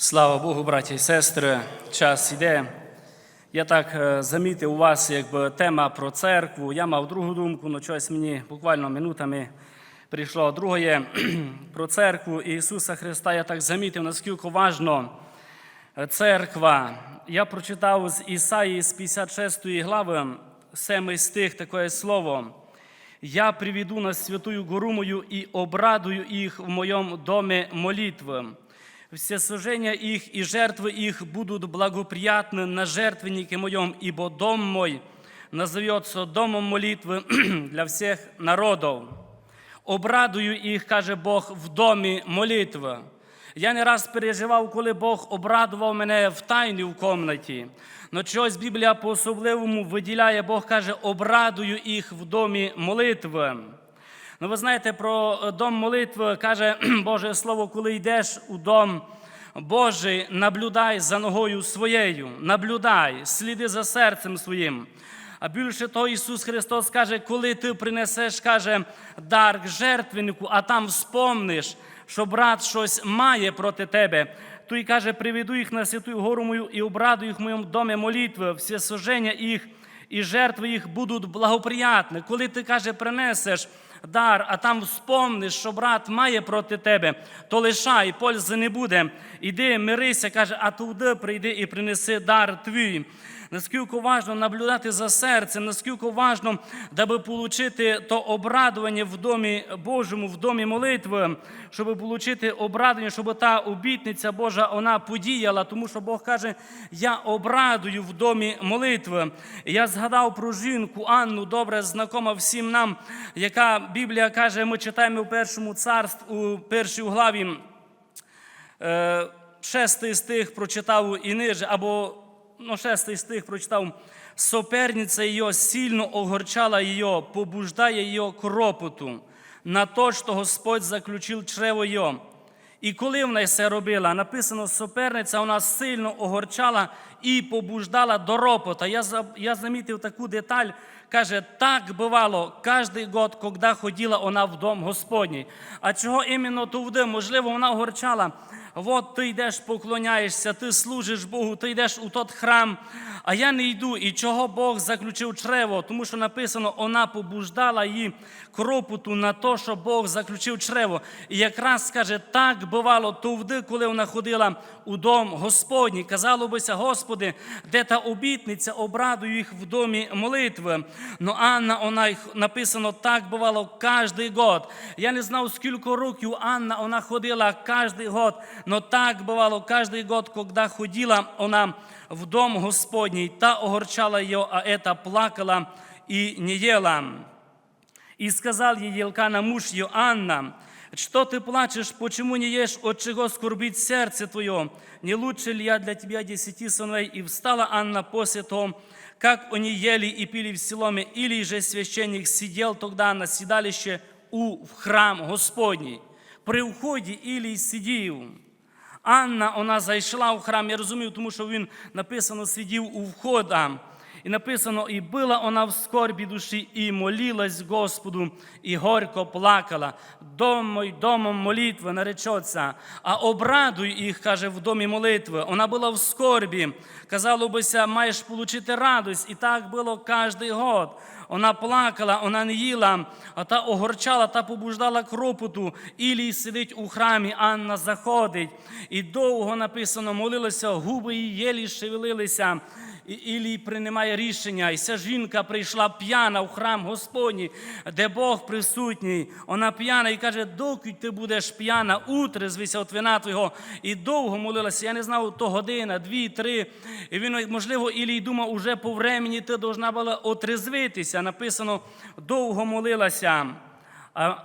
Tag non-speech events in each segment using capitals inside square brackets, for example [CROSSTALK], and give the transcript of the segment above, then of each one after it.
Слава Богу, браті і сестри, час іде. Я так е, замітив у вас, якби тема про церкву. Я мав другу думку, але щось мені буквально минутами прийшло друге [CLEARS THROAT] про церкву Ісуса Христа. Я так замітив, наскільки важно е, церква. Я прочитав з Ісаї з 56 глави, 7 стих таке слово. Я приведу на святую гору мою и обрадую их в моем доме молитвы. Все служения их и жертвы их будут благоприятны на жертвеннике моем, ибо дом мой назовется домом молитвы [CLEARS THROAT] для всех народов. Обрадую їх, каже Бог, в домі молитви. Я не раз переживав, коли Бог обрадував мене в тайні в комнаті. Но чогось Біблія по-особливому виділяє, Бог каже, обрадую їх в домі молитви. Ну, ви знаєте, про е, дом молитви каже [CLEARS THROAT] Боже Слово, коли йдеш у дом Божий, наблюдай за ногою своєю, наблюдай, сліди за серцем своїм. А більше того, Ісус Христос каже, коли ти принесеш, каже, дар жертвеннику, а там вспомниш, що брат щось має проти тебе, то й каже, приведу їх на святу гору мою і обрадую їх в моєму домі молитви, всі сожження їх і жертви їх будуть благоприятні. Коли ти каже, принесеш дар, а там вспомниш, що брат має проти тебе, то лишай, пользи не буде. Іди, мирися, каже, а туди прийди і принеси дар твій. Наскільки важно наблюдати за серцем, наскільки важно, даби отримати то обрадування в домі Божому, в домі молитви, щоб отримати обрадування, щоб та обітниця Божа вона подіяла, тому що Бог каже, я обрадую в домі молитви. Я згадав про жінку Анну, добре знакома всім нам, яка Біблія каже, ми читаємо у першому царстві, у першій главі. Е, шестий стих прочитав і ниже, або ну, шестий стих прочитав, соперниця її сильно огорчала її, побуждає її к ропоту на то, що Господь заключив чрево її. І коли вона це робила, написано, соперниця вона сильно огорчала і побуждала до ропота. Я, я замітив таку деталь, каже, так бувало кожен год, коли ходила вона в дом Господній. А чого іменно туди? Можливо, вона огорчала. От ти йдеш, поклоняєшся, ти служиш Богу, ти йдеш у тот храм, а я не йду. І чого Бог заключив чрево? Тому що написано, вона побуждала її кропоту на те, що Бог заключив чрево. І якраз скаже, так бувало товди, коли вона ходила у дом Господній. Казало бися, Господи, де та обітниця, обрадую їх в домі молитви. Но Анна, вона написано, так бувало кожен год. Я не знав, скільки років Анна вона ходила кожен год, но так бувало кожен год, коли ходила вона в дом Господній, та огорчала її, а ета плакала і не їла. И сказал ей Елкана, муж ее, Анна, что ты плачешь, почему не ешь, от чего скорбит сердце твое? Не лучше ли я для тебя десяти сыновей? И встала Анна после того, как они ели и пили в Силоме, или же священник сидел тогда на седалище у в храм Господній. При вході Ілій сидів. Анна, вона зайшла в храм, я розумію, тому що він написано сидів у входа. І написано, і була вона в скорбі душі, і молилась Господу, і горько плакала. Дом мой, домом молитви наречеться, а обрадуй їх, каже, в домі молитви. Вона була в скорбі. Казало бися, маєш отримати радость. І так було кожен год. Вона плакала, вона не їла, а та огорчала, та побуждала кропоту. Ілій сидить у храмі, Анна заходить. І довго написано, молилася, губи її єлі шевелилися. Ілій приймає рішення, і ця жінка прийшла п'яна в храм Господній, де Бог присутній. Вона п'яна і каже, доки ти будеш п'яна, утрезвися от вина твого. І довго молилася. Я не знав, то година, дві, три. І він, можливо, Ілій думав, уже по времені ти должна була отрезвитися. Написано, довго молилася.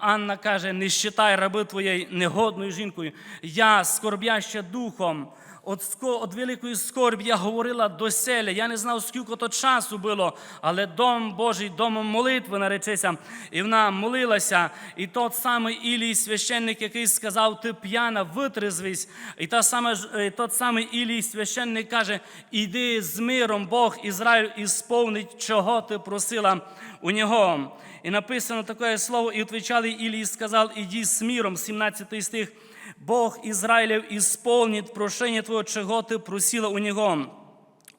Анна каже: не щитай раби твоєї негодною жінкою. Я скорбяща духом. От, от великої скорбі я говорила до селя. Я не знав, скільки то часу було, але дом Божий, домом молитви наречеся. І вона молилася. І тот самий Ілій, священник, який сказав, ти п'яна, витрезвись. І та саме, тот самий Ілій, священник каже, іди з миром, Бог Ізраїль ісповнить, чого ти просила у нього. І написано таке слово, і відповідали Ілій сказав, іди з миром, 17 стих. Бог Израилев исполнит прошение Твое, чего Ты просила у Него.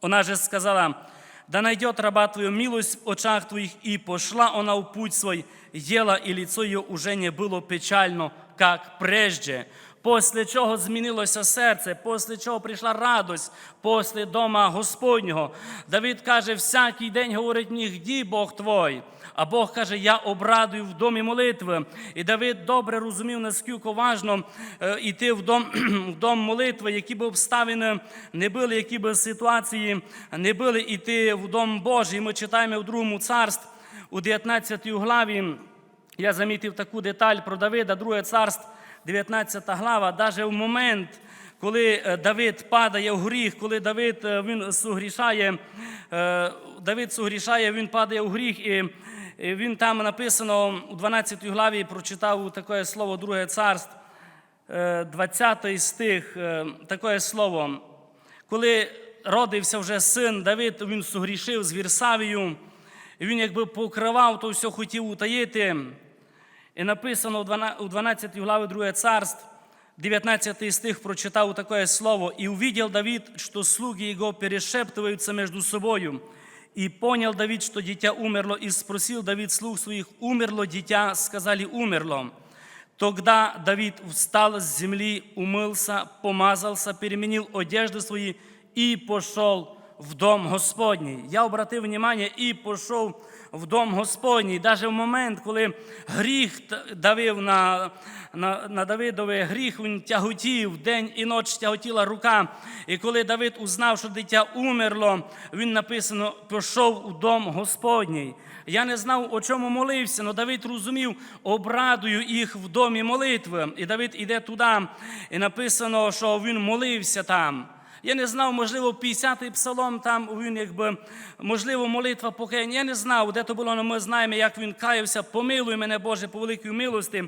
Она же сказала, да найдет раба Твою милость в очах Твоих, и пошла она в путь свой, ела, и лицо ее уже не было печально, как прежде. Після чого змінилося серце, після чого прийшла радость, після дома Господнього. Давид каже, всякий день говорить мені, «Гді Бог твой. А Бог каже, я обрадую в домі молитви. І Давид добре розумів, наскільки важно е, йти в дом, [CLEARS THROAT] в дом молитви, які б обставини не були, які б ситуації не були, йти в дом Божий. Ми читаємо в другому царстві, у 19 главі. Я замітив таку деталь про Давида, друге царство, 19 глава, навіть в момент, коли е, Давид падає в гріх, коли Давид е, він сугрішає, е, Давид сугрішає, він падає в гріх, і він там написано у 12 главі прочитав таке слово Друге царство, е, 20 стих, таке слово. Коли родився вже син Давид, він сугрішив з Вірсавію, він якби покривав, то все хотів утаїти. І написано у 12 главі 2 царств, 19 стих прочитав такое слово. «И увидел Давид, что слуги его перешептываются между собою. И понял Давид, что дитя умерло, и спросил Давид слуг своих, умерло дитя? Сказали, умерло. Тогда Давид встал с земли, умылся, помазался, переменил одежды свои и пошел в дом Господній. Я обратив внимание і пішов в дом Господній. Навіть в момент, коли гріх давив на, на, на Давидове гріх, він тяготів, день і ніч тяготіла рука. І коли Давид узнав, що дитя умерло, він написано, пішов у дом Господній. Я не знав, о чому молився, але Давид розумів, обрадую їх в домі молитви. І Давид іде туди, і написано, що він молився там. Я не знав, можливо, 50-й псалом там він якби, можливо, молитва покаяння. Я не знав, де то було, але ми знаємо, як він каявся. Помилуй мене, Боже, по великій милості.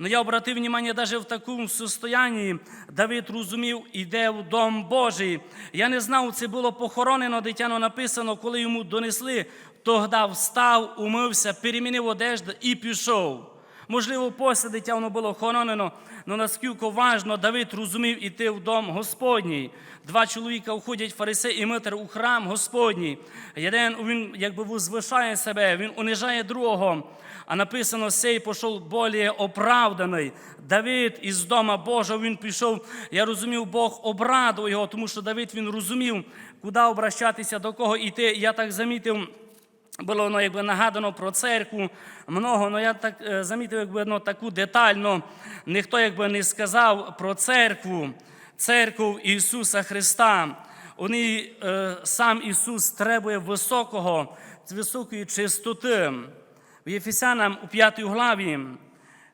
Але я обратив увагу, навіть в такому состоянні Давид розумів, іде в дом Божий. Я не знав, це було похоронено дитяно написано, коли йому донесли, тогда встав, умився, перемінив одежду і пішов. Можливо, після дитя воно було хоронено, але наскільки важно, Давид розумів іти в дом Господній. Два чоловіка входять фарисей і митер у храм Господній. Один він якби возвишає себе, він унижає другого. А написано, сей пішов более оправданий. Давид із дома Божого він пішов. Я розумів, Бог обрадував його, тому що Давид він розумів, куди обращатися, до кого йти. Я так замітив. Було воно якби нагадано про церкву много, але я так е, замітив, якби ну, таку детально ніхто якби не сказав про церкву, церкву Ісуса Христа. Вони, е, сам Ісус требує високого, високої чистоти. В Єфесянам у 5 главі,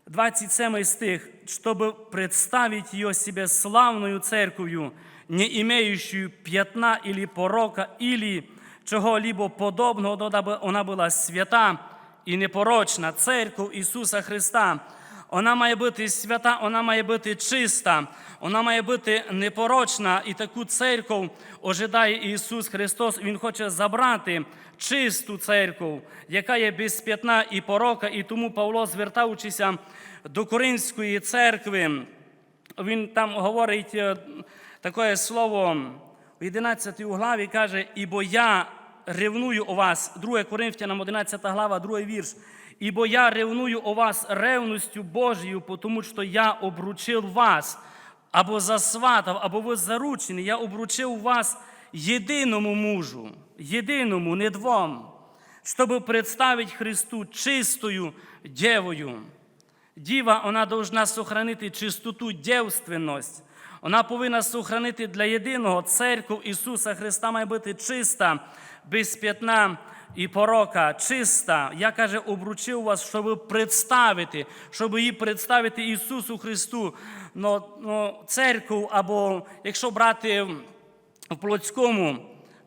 27 стих, щоб представить ее себе славною церковью, не имеющую пятна или порока, или чого-либо подобного, вона була свята і непорочна. Церква Ісуса Христа. Вона має бути свята, вона має бути чиста, вона має бути непорочна. І таку церкву ожидає Ісус Христос. Він хоче забрати чисту церкву, яка є без і порока. І тому Павло, звертаючися до Коринської церкви, він там говорить е, таке слово. В 11 главі каже, ібо я ревную у вас, 2 Коринфянам 11 глава, 2 вірш. Ібо я ревную у вас ревністю Божою, тому що я обручив вас, або засватав, або ви заручені, я обручив вас єдиному мужу, єдиному, не двом, щоб представити Христу чистою дєвою. Діва, вона должна сохранити чистоту дівственність. Вона повинна сохранити для єдиного церкву Ісуса Христа має бути чиста, без п'ятна і порока, чиста. Я каже, обручив вас, щоб представити, щоб її представити Ісусу Христу. Но, но церкву, або якщо брати в плотському,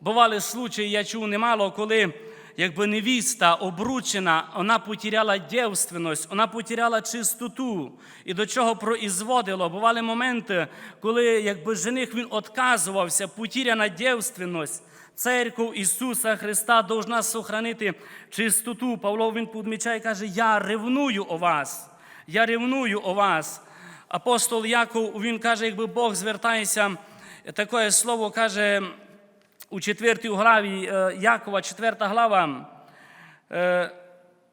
бували случаї, я чув немало, коли якби невіста обручена, вона потеряла дівственність, вона потеряла чистоту. І до чого производило. Бували моменти, коли якби жених він відказувався, потеряна дівственність. Церква Ісуса Христа должна сохранити чистоту. Павло він підмічає каже, я ревную о вас. Я ревную о вас. апостол Яков, він каже, якби Бог звертається, таке слово каже у 4 главі е, Якова, 4 глава, е,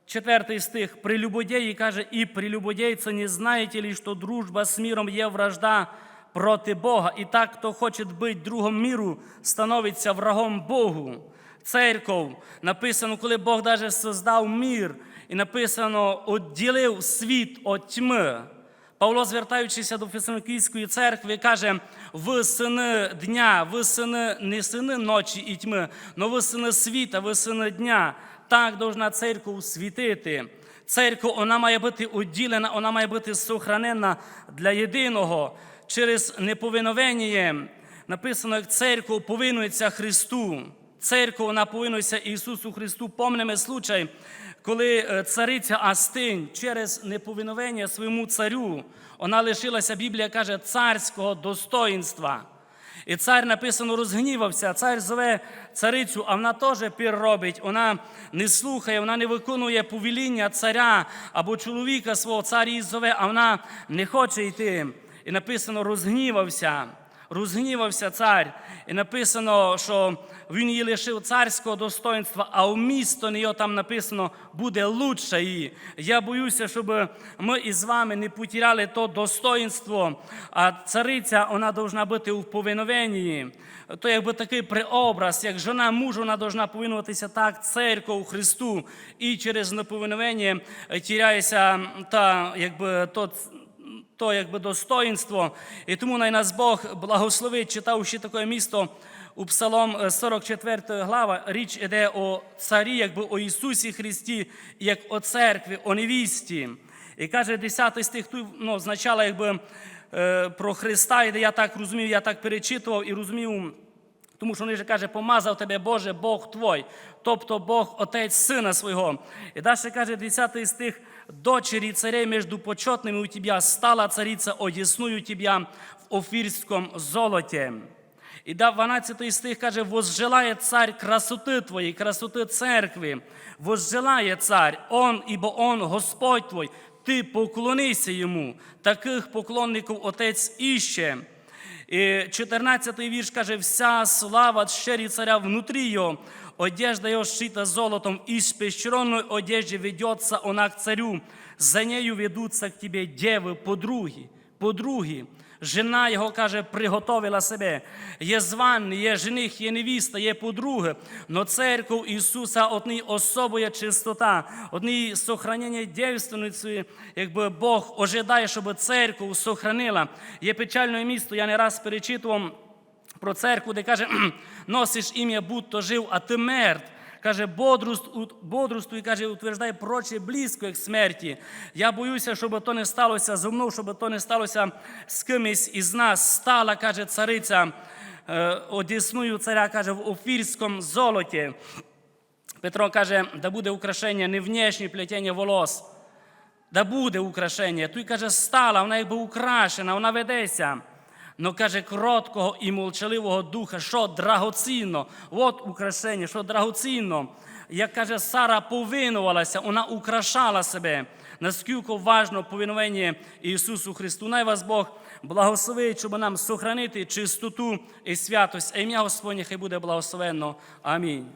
четвертий стих. Прелюбодеї каже, і прелюбодейцы не знаєте ли, що дружба з миром є вражда проти Бога. І так, хто хоче бути другом миру, становиться врагом Богу. Церков написано, коли Бог даже создав мир, і написано, відділив світ від тьми. Павло, звертаючися до Фесалоникійської церкви, каже: ви сини дня, ви сини не сини ночі і тьми, но ви сини світа, ви сини дня. Так должна церква світити. Церква вона має бути відділена, вона має бути сохранена для єдиного через неповиновення. Написано, як церква повинується Христу. Церква вона повинується Ісусу Христу. Помнимо случай, коли е, цариця Астинь через неповиновення своєму царю, вона лишилася, Біблія каже, царського достоїнства. І цар написано розгнівався. Цар зове царицю, а вона теж пір робить. Вона не слухає, вона не виконує повеління царя або чоловіка свого цар її зове, а вона не хоче йти. І написано розгнівався. Розгнівався цар, і написано, що він її лишив царського достоинства, а у місто неї там написано буде лучше її. Я боюся, щоб ми із вами не потеряли то достоинство, а цариця вона повинна бути у повиновенні. То якби такий преобраз, як жона мужу, вона повинна повинуватися так, церкву Христу, і через неповиновення тіряється та якби то то якби достоїнство. І тому най нас Бог благословить, читавши таке місто у Псалом 44 глава, річ іде о царі, якби о Ісусі Христі, як о церкві, о невісті. І каже 10 стих, ну, означало якби е, про Христа, і я так розумів, я так перечитував і розумів. Тому що він же каже, помазав тебе, Боже, Бог твой, тобто Бог, Отець Сина свого. І далі каже 10 стих, дочері царей между почетними у тебя стала цариця одесную тебя в офірському золоті. І 12 стих каже, возжелає царь красоти твоєї, красоти церкви. Возжелає царь, он, ібо он, Господь твой, ти поклонися йому. Таких поклонників Отець іще. І 14 вірш каже, вся слава щирі царя внутрі його, одежда його шита золотом, і з пещеронної одежі ведеться она к царю. За нею ведуться к тебе деви, подруги, подруги. Жена його каже, приготовила себе. Є званий, є жених, є невіста, є подруги. Но церков Ісуса одній особою чистота, одній сохранення дівственниці, якби Бог ожидає, щоб церкву сохранила. Є печальне місто, я не раз перечитував про церкву, де каже, носиш ім'я, будь-то жив, а ти мертв. Каже, бодрствуй, каже, утверждай проче близько, як смерті. Я боюся, щоб то не сталося зо мною, щоб то не сталося з кимось із нас. Стала, каже, цариця е, одісною царя, каже, в офірському золоті. Петро каже, да буде украшення не внешнє плетіння волос, да буде украшення. Той каже, стала, вона якби украшена, вона ведеться. Но каже, кроткого і молчаливого духа, що драгоцінно, от украшення, що драгоцінно. Як каже, Сара повинувалася, вона украшала себе. Наскільки важно повинування Ісусу Христу. Най вас Бог благословить, щоб нам сохранити чистоту і святость. А ім'я Господнє хай буде благословенно. Амінь.